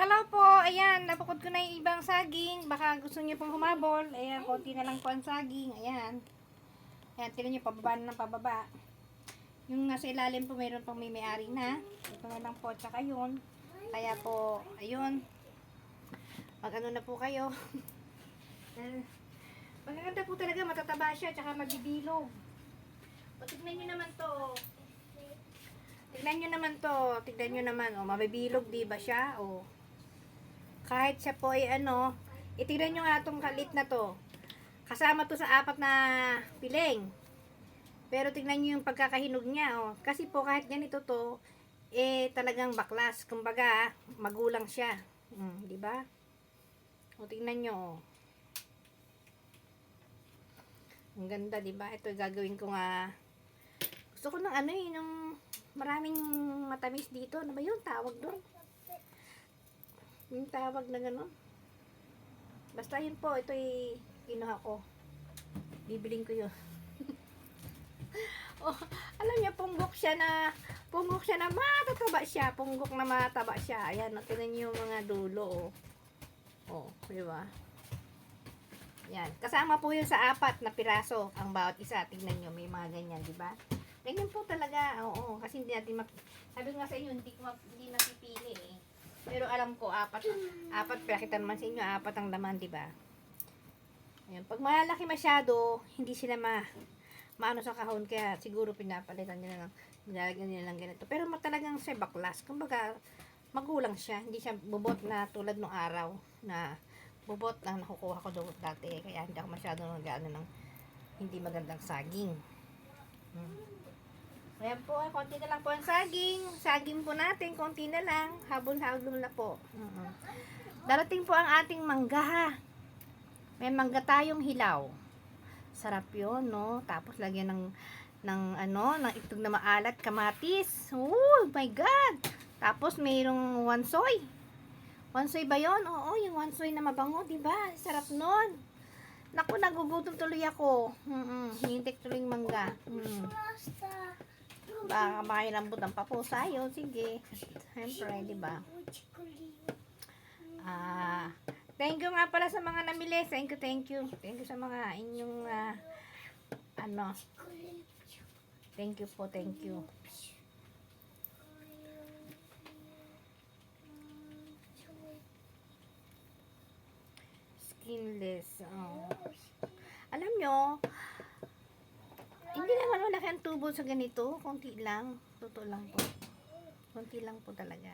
Hello po, ayan, napukod ko na yung ibang saging. Baka gusto niyo pong humabol. Ayan, konti na lang po ang saging. Ayan. Ayan, tignan niyo, pababa na ng pababa. Yung nasa ilalim po, mayroon pang may may-ari na. Ito na lang po, tsaka yun. Kaya po, ayun. Mag ano na po kayo. Magaganda po talaga, matataba siya, tsaka magbibilog. O, tignan niyo naman to. Tignan nyo naman to. Tignan nyo naman. O, mabibilog, di ba siya? O. Kahit siya po ay ano, itignan nyo nga itong kalit na to. Kasama to sa apat na piling. Pero tignan nyo yung pagkakahinog niya. O. Kasi po kahit ganito to, eh talagang baklas. Kumbaga, magulang siya. Hmm, di ba? O, tignan nyo. O. Ang ganda, di ba? Ito gagawin ko nga. Gusto ko ng ano eh, ng maraming matamis dito. Ano ba yun? Tawag doon. Yung tawag na gano'n. Basta yun po, ito ay kinuha ko. Bibiling ko yun. oh, alam niyo, punggok siya na, punggok siya na matataba siya. Punggok na mataba siya. Ayan, tinan niyo yung mga dulo, oh. Oh, di ba? Yan. Kasama po yun sa apat na piraso ang bawat isa. Tingnan nyo, may mga ganyan, di ba? Ganyan po talaga. Oo, kasi hindi natin map... Sabi nga sa inyo, hindi ko hindi napipili eh. Pero alam ko, apat, apat, pakita naman sa inyo, apat ang laman, di ba? Ayun. Pag malaki masyado, hindi sila ma... maano sa kahon, kaya siguro pinapalitan nila lang, nilalagyan nila lang ganito. Pero talagang siya baklas. Kumbaga, magulang siya. Hindi siya bubot na tulad ng araw na bubot lang nakukuha ko doon dati. Kaya hindi ako masyado nag-ano ng hindi magandang saging. Hmm. Ayan po, konti na lang po ang saging. Saging po natin, konti na lang. Habol-habol na po. Mhm. Darating po ang ating mangga. May mangga tayong hilaw. Sarap yun, no? Tapos lagyan ng, ng ano, ng itlog na maalat, kamatis. Oh my God! Tapos mayroong wansoy. Wansoy ba yun? Oo, yung wansoy na mabango, di ba? Sarap nun. Naku, nagugutom tuloy ako. Mm-mm, hintik tuloy mangga. Mm. Baka makilambutan pa po sa'yo. Sige. Siyempre, di ba? Ah, thank you nga pala sa mga namili. Thank you, thank you. Thank you sa mga inyong ah, ano. Thank you po, thank you. Skinless. Oh. Alam nyo, malaki ang tubo sa ganito. Konti lang. Totoo lang po. Konti lang po talaga.